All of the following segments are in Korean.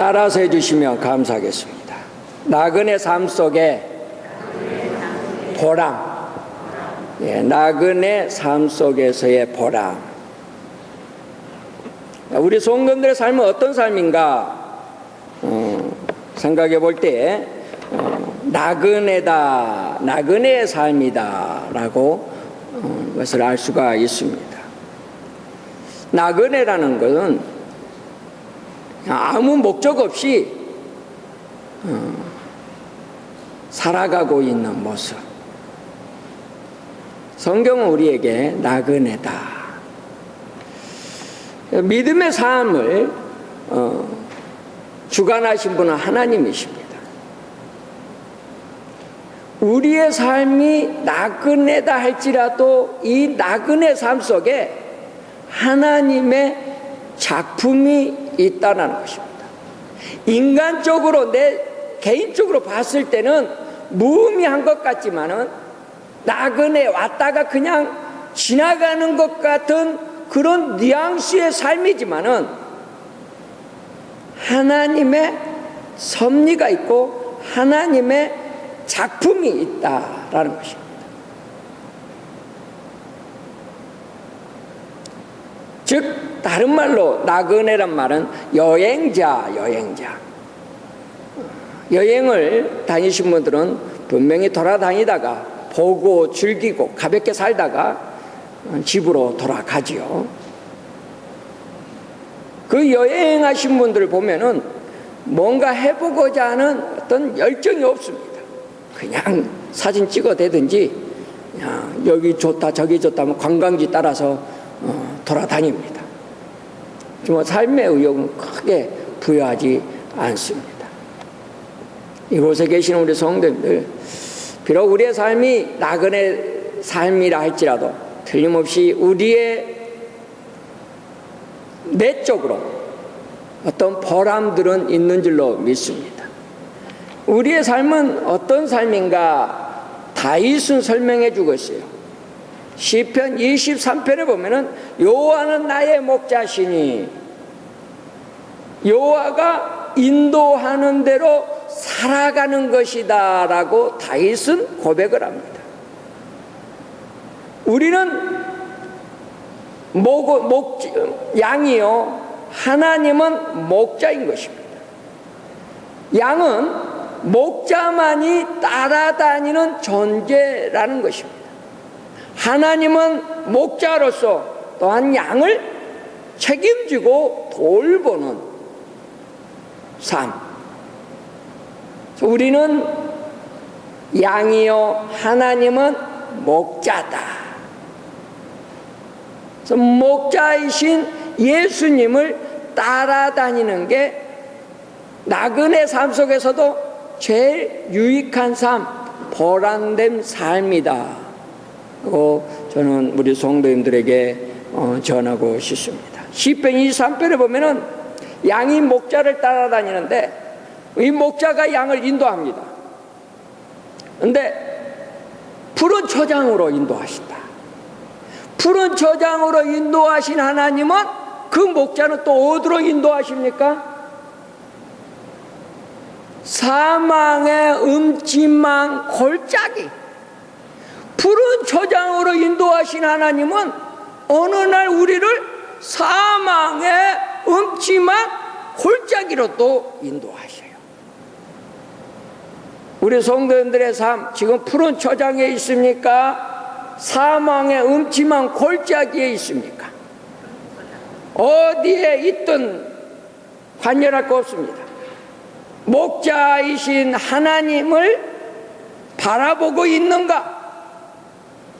따라서 해주시면 감사하겠습니다. 나그네 삶 속에 보람, 예, 나그네 삶 속에서의 보람. 우리 성도들의 삶은 어떤 삶인가 어, 생각해 볼 때 어, 나그네다, 나그네의 삶이다 라고 어, 것을 알 수가 있습니다. 나그네라는 것은 아무 목적 없이 어, 살아가고 있는 모습. 성경은 우리에게 나그네다. 믿음의 삶을 어, 주관하신 분은 하나님이십니다. 우리의 삶이 나그네다 할지라도 이 나그네 삶 속에 하나님의 작품이 있다는 것입니다. 인간적으로 내 개인적으로 봤을 때는 무의미한 것 같지만은 나그네 왔다가 그냥 지나가는 것 같은 그런 뉘앙스의 삶이지만은 하나님의 섭리가 있고 하나님의 작품이 있다라는 것입니다. 다른 말로 나그네란 말은 여행자, 여행자. 여행을 다니신 분들은 분명히 돌아다니다가 보고 즐기고 가볍게 살다가 집으로 돌아가지요. 그 여행하신 분들 보면은 뭔가 해보고자 하는 어떤 열정이 없습니다. 그냥 사진 찍어대든지 여기 좋다 저기 좋다 하면 관광지 따라서 어, 돌아다닙니다. 뭐 삶의 의욕은 크게 부여하지 않습니다. 이곳에 계시는 우리 성도님들 비록 우리의 삶이 나그네 삶이라 할지라도 틀림없이 우리의 내적으로 어떤 보람들은 있는 줄로 믿습니다. 우리의 삶은 어떤 삶인가 다윗은 설명해 주고 있어요. 시편 23편에 보면은 여호와는 나의 목자시니 여호와가 인도하는 대로 살아가는 것이다라고 다윗은 고백을 합니다. 우리는 목, 목, 양이요. 하나님은 목자인 것입니다. 양은 목자만이 따라다니는 존재라는 것입니다. 하나님은 목자로서 또한 양을 책임지고 돌보는 삶. 우리는 양이요, 하나님은 목자다. 목자이신 예수님을 따라다니는 게 나그네 삶 속에서도 제일 유익한 삶, 보람된 삶이다. 고 저는 우리 성도님들에게 어, 전하고 싶습니다. 시편 23편에 보면은 양이 목자를 따라다니는데 이 목자가 양을 인도합니다. 근데 푸른 초장으로 인도하신다. 푸른 저장으로 인도하신 하나님은 그 목자는 또 어디로 인도하십니까? 사망의 음침한 골짜기. 푸른 저장으로 인도하신 하나님은 어느 날 우리를 사망의 음침한 골짜기로 또 인도하셔요. 우리 성도님들의 삶, 지금 푸른 초장에 있습니까? 사망의 음침한 골짜기에 있습니까? 어디에 있든 관여할 거 없습니다. 목자이신 하나님을 바라보고 있는가?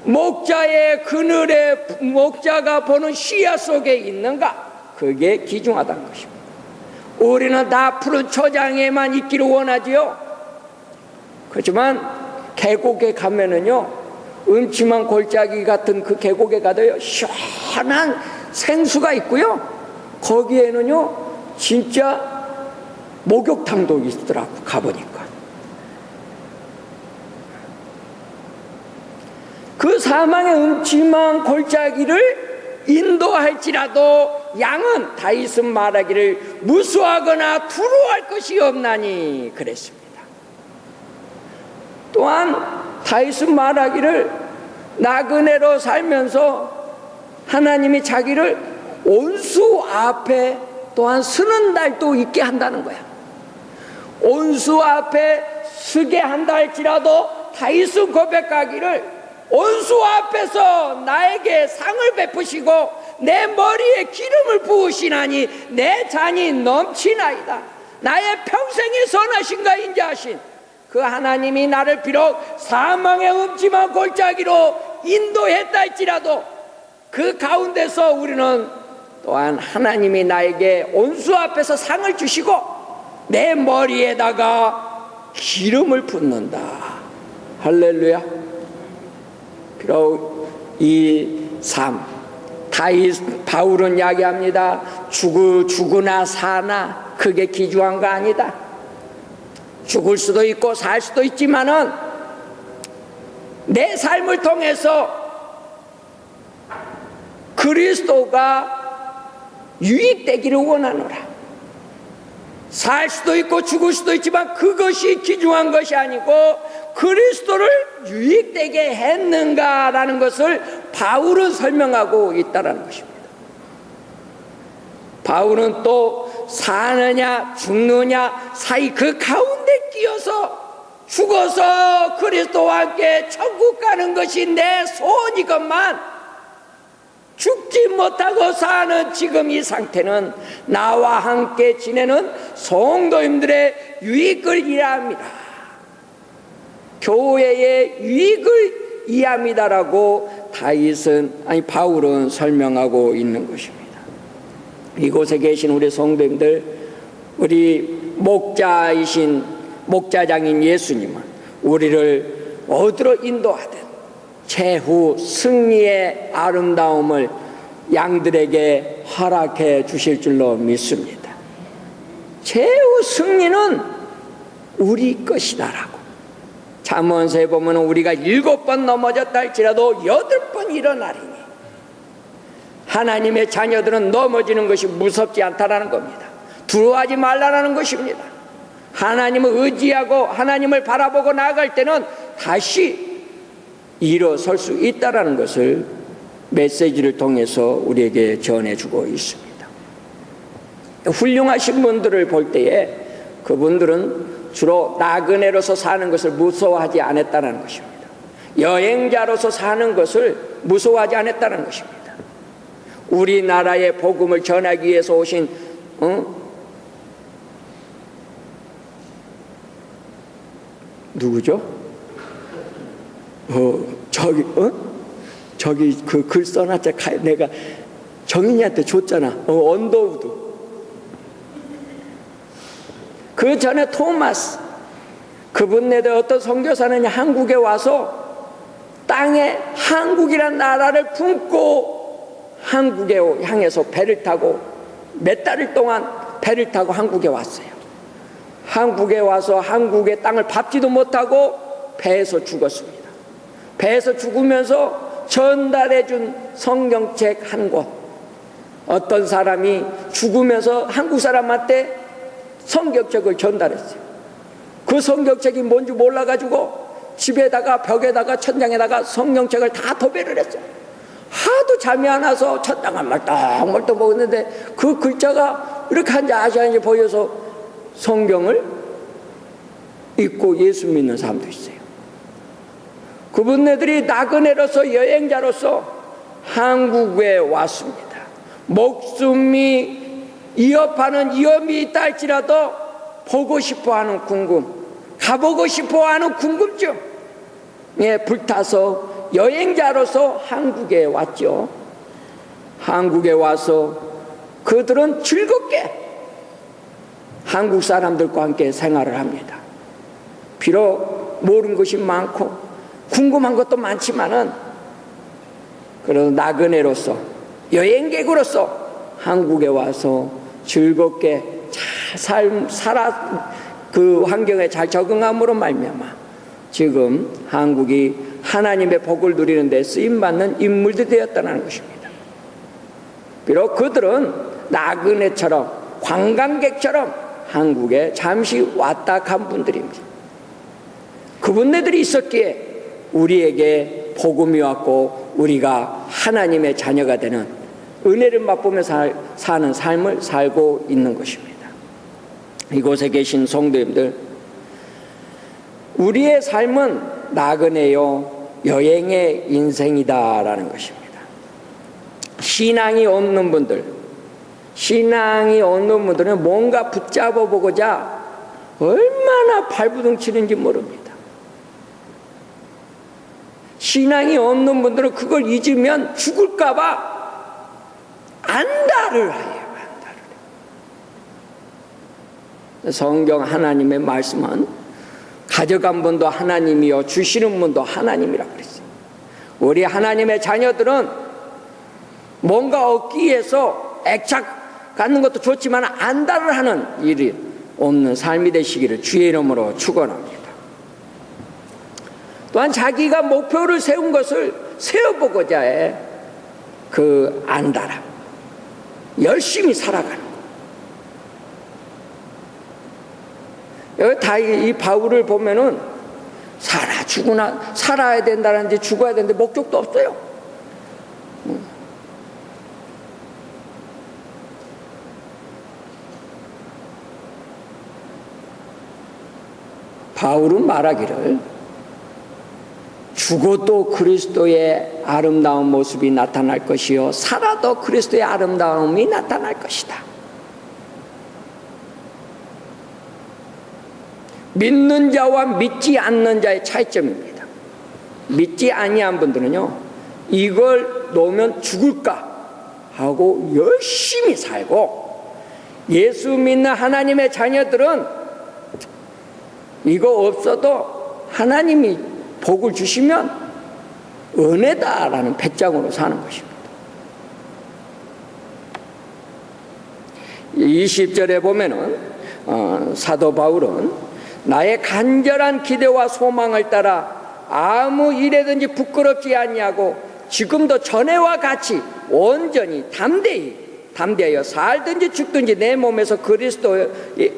목자의 그늘에 목자가 보는 시야 속에 있는가? 그게 기중하다는 것입니다. 우리는 다 푸른 초장에만 있기를 원하지요. 그렇지만 계곡에 가면은요, 음침한 골짜기 같은 그 계곡에 가도요 시원한 생수가 있고요 거기에는요 진짜 목욕탕도 있더라고 가보니까 그 사망의 음침한 골짜기를 인도할지라도 양은 다윗은 말하기를 무수하거나 두려워할 것이 없나니 그랬습니다. 또한 다윗은 말하기를 나그네로 살면서 하나님이 자기를 온수 앞에 또한 서는 날도 있게 한다는 거야. 온수 앞에 서게 한다 할지라도 다윗은 고백하기를 온수 앞에서 나에게 상을 베푸시고 내 머리에 기름을 부으시나니 내 잔이 넘치나이다. 나의 평생의 선하신가 인자하신 그 하나님이 나를 비록 사망의 음침한 골짜기로 인도했다 할지라도 그 가운데서 우리는 또한 하나님이 나에게 온수 앞에서 상을 주시고 내 머리에다가 기름을 붓는다. 할렐루야. 비록 이 삶, 다윗 바울은 이야기합니다. 죽으, 죽으나 사나 그게 기주한 거 아니다. 죽을 수도 있고 살 수도 있지만은 내 삶을 통해서 그리스도가 유익되기를 원하노라. 살 수도 있고 죽을 수도 있지만 그것이 기중한 것이 아니고 그리스도를 유익되게 했는가라는 것을 바울은 설명하고 있다라는 것입니다. 바울은 또 사느냐 죽느냐 사이 그 가운데 끼어서 죽어서 그리스도와 함께 천국 가는 것이 내 소원이건만 죽지 못하고 사는 지금 이 상태는 나와 함께 지내는 성도님들의 유익을 이해합니다. 교회의 유익을 이해합니다라고 다윗은 아니 바울은 설명하고 있는 것입니다. 이곳에 계신 우리 성도님들 우리 목자이신 목자장인 예수님은 우리를 어디로 인도하든 최후 승리의 아름다움을 양들에게 허락해 주실 줄로 믿습니다. 최후 승리는 우리 것이다라고. 잠언서에 보면 우리가 일곱 번 넘어졌다 할지라도 여덟 번 일어나리니 하나님의 자녀들은 넘어지는 것이 무섭지 않다라는 겁니다. 두려워하지 말라라는 것입니다. 하나님을 의지하고 하나님을 바라보고 나아갈 때는 다시 일어설 수 있다라는 것을 메시지를 통해서 우리에게 전해주고 있습니다. 훌륭하신 분들을 볼 때에 그분들은 주로 나그네로서 사는 것을 무서워하지 않았다는 것입니다. 여행자로서 사는 것을 무서워하지 않았다는 것입니다. 우리나라의 복음을 전하기 위해서 오신 어? 누구죠? 어, 저기, 어? 저기 그 글 써놨자 내가 정인이한테 줬잖아. 어, 언더우드. 그 전에 토마스. 그분네들 어떤 선교사는 한국에 와서 땅에 한국이란 나라를 품고 한국에 향해서 배를 타고 몇 달을 동안 배를 타고 한국에 왔어요. 한국에 와서 한국의 땅을 밟지도 못하고 배에서 죽었습니다. 배에서 죽으면서 전달해 준 성경책 한 권. 어떤 사람이 죽으면서 한국 사람한테 성경책을 전달했어요. 그 성경책이 뭔지 몰라가지고 집에다가 벽에다가 천장에다가 성경책을 다 도배를 했어요. 하도 잠이 안 와서 천장을 말똥말똥 먹었는데 그 글자가 이렇게 한지 아시아인지 보여서 성경을 읽고 예수 믿는 사람도 있어요. 그분네들이 나그네로서 여행자로서 한국에 왔습니다. 목숨이 위협하는 위험이 있다 할지라도 보고 싶어 하는 궁금, 가보고 싶어 하는 궁금증에 불타서 여행자로서 한국에 왔죠. 한국에 와서 그들은 즐겁게 한국 사람들과 함께 생활을 합니다. 비록 모르는 것이 많고 궁금한 것도 많지만은 그래도 나그네로서 여행객으로서 한국에 와서 즐겁게 잘 삶, 살아 그 환경에 잘 적응함으로 말미암아 지금 한국이 하나님의 복을 누리는 데 쓰임 받는 인물들이 되었다는 것입니다. 비록 그들은 나그네처럼 관광객처럼 한국에 잠시 왔다 간 분들입니다. 그분네들이 있었기에 우리에게 복음이 왔고 우리가 하나님의 자녀가 되는 은혜를 맛보며 살, 사는 삶을 살고 있는 것입니다. 이곳에 계신 성도님들, 우리의 삶은 나그네요 여행의 인생이다라는 것입니다. 신앙이 없는 분들, 신앙이 없는 분들은 뭔가 붙잡아 보고자 얼마나 발부둥 치는지 모릅니다. 신앙이 없는 분들은 그걸 잊으면 죽을까봐 해요. 안달을. 해요. 성경 하나님의 말씀은 가져간 분도 하나님이요 주시는 분도 하나님이라고 그랬어요. 우리 하나님의 자녀들은 뭔가 얻기 위해서 애착 갖는 것도 좋지만 안달을 하는 일이 없는 삶이 되시기를 주의 이름으로 축원합니다. 또한 자기가 목표를 세운 것을 세워보고자 해 그 안달함, 열심히 살아가는 것. 여기 다 이 바울을 보면은 살아 죽으나 살아야 된다는지 죽어야 되는데 목적도 없어요. 바울은 말하기를 죽어도 그리스도의 아름다운 모습이 나타날 것이요 살아도 그리스도의 아름다움이 나타날 것이다. 믿는 자와 믿지 않는 자의 차이점입니다. 믿지 아니한 분들은요 이걸 놓으면 죽을까 하고 열심히 살고 예수 믿는 하나님의 자녀들은 이거 없어도 하나님이 복을 주시면 은혜다라는 배짱으로 사는 것입니다. 20절에 보면은 어, 사도 바울은 나의 간절한 기대와 소망을 따라 아무 일에든지 부끄럽지 아니하고 지금도 전에와 같이 온전히 담대히 담대하여 살든지 죽든지 내 몸에서 그리스도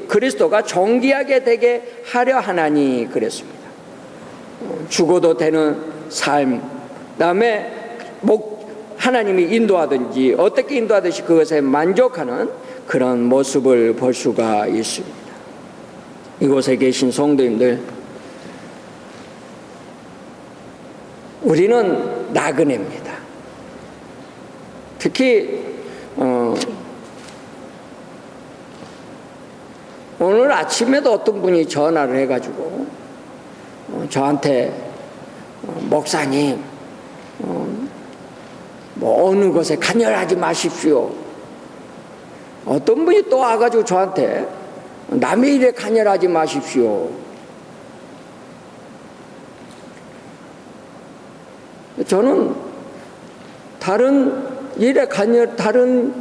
그리스도가 정기하게 되게 하려 하나니 그랬습니다. 죽어도 되는 삶, 그 다음에 목 하나님이 인도하든지 어떻게 인도하듯이 그것에 만족하는 그런 모습을 볼 수가 있습니다. 이곳에 계신 성도님들, 우리는 나그네입니다. 특히 어, 오늘 아침에도 어떤 분이 전화를 해가지고 어, 저한테 어, 목사님 어, 뭐 어느 것에 간열하지 마십시오. 어떤 분이 또 와가지고 저한테 남의 일에 간열하지 마십시오. 저는 다른 일에 간열, 다른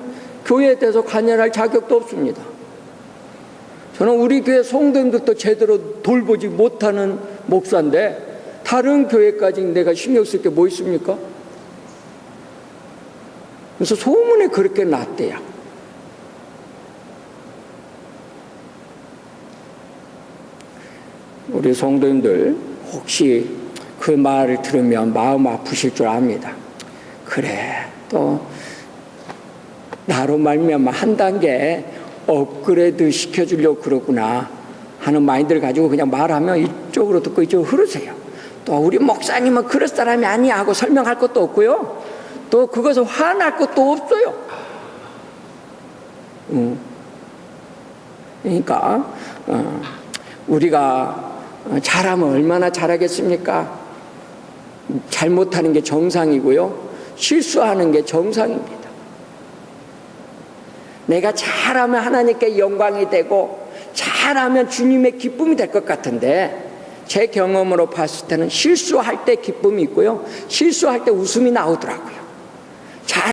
교회에 대해서 간열할 자격도 없습니다. 저는 우리 교회 성도님들도 제대로 돌보지 못하는 목사인데 다른 교회까지 내가 신경 쓸 게 뭐 있습니까? 그래서 소문에 그렇게 났대요. 우리 성도님들 혹시 그 말을 들으면 마음 아프실 줄 압니다. 그래 또 나로 말미암아 한 단계 업그레이드 시켜주려고 그러구나 하는 마인드를 가지고 그냥 말하면 이쪽으로 듣고 이쪽으로 흐르세요. 또 우리 목사님은 그럴 사람이 아니야 하고 설명할 것도 없고요. 또 그것을 화날 것도 없어요. 음. 그러니까 어, 우리가 잘하면 얼마나 잘하겠습니까? 잘못하는 게 정상이고요. 실수하는 게 정상입니다. 내가 잘하면 하나님께 영광이 되고 잘하면 주님의 기쁨이 될 것 같은데 제 경험으로 봤을 때는 실수할 때 기쁨이 있고요. 실수할 때 웃음이 나오더라고요.